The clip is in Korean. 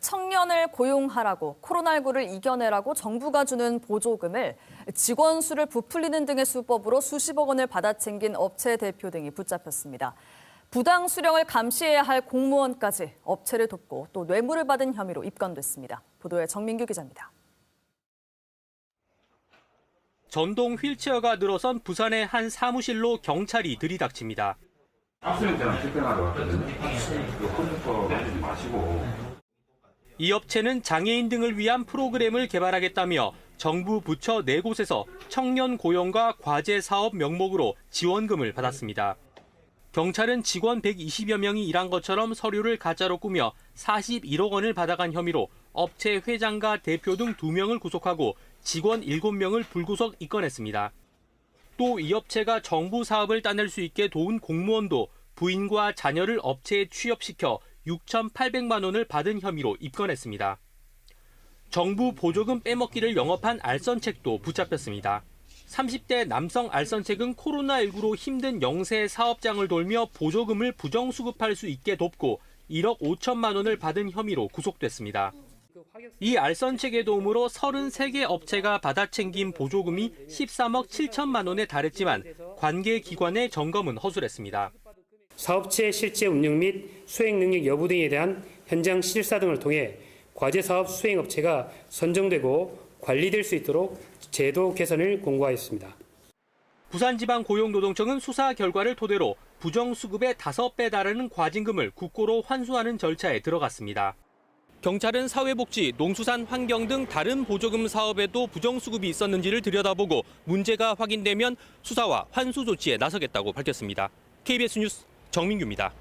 청년을 고용하라고 코로나19를 이겨내라고 정부가 주는 보조금을 직원 수를 부풀리는 등의 수법으로 수십억 원을 받아챙긴 업체 대표 등이 붙잡혔습니다. 부당 수령을 감시해야 할 공무원까지 업체를 돕고 또 뇌물을 받은 혐의로 입건됐습니다. 보도에 정민규 기자입니다. 전동 휠체어가 늘어선 부산의 한 사무실로 경찰이 들이닥칩니다. 학생 때랑 출퇴근하러 왔거든요. 그 컴퓨터 만지지 마시고 이 업체는 장애인 등을 위한 프로그램을 개발하겠다며 정부 부처 네 곳에서 청년 고용과 과제 사업 명목으로 지원금을 받았습니다. 경찰은 직원 120여 명이 일한 것처럼 서류를 가짜로 꾸며 41억 원을 받아간 혐의로 업체 회장과 대표 등 2명을 구속하고 직원 7명을 불구속 입건했습니다. 또 이 업체가 정부 사업을 따낼 수 있게 도운 공무원도 부인과 자녀를 업체에 취업시켜 6,800만 원을 받은 혐의로 입건했습니다. 정부 보조금 빼먹기를 영업한 알선책도 붙잡혔습니다. 30대 남성 알선책은 코로나19로 힘든 영세 사업장을 돌며 보조금을 부정 수급할 수 있게 돕고 1억 5천만 원을 받은 혐의로 구속됐습니다. 이 알선책의 도움으로 33개 업체가 받아 챙긴 보조금이 13억 7천만 원에 달했지만 관계 기관의 점검은 허술했습니다. 사업체 실제 운영 및 수행 능력 여부 등에 대한 현장 실사 등을 통해 과제 사업 수행 업체가 선정되고 관리될 수 있도록 제도 개선을 공고하였습니다. 부산지방 고용노동청은 수사 결과를 토대로 부정수급의 5배 달하는 과징금을 국고로 환수하는 절차에 들어갔습니다. 경찰은 사회복지, 농수산 환경 등 다른 보조금 사업에도 부정수급이 있었는지를 들여다보고 문제가 확인되면 수사와 환수 조치에 나서겠다고 밝혔습니다. KBS 뉴스 정민규입니다.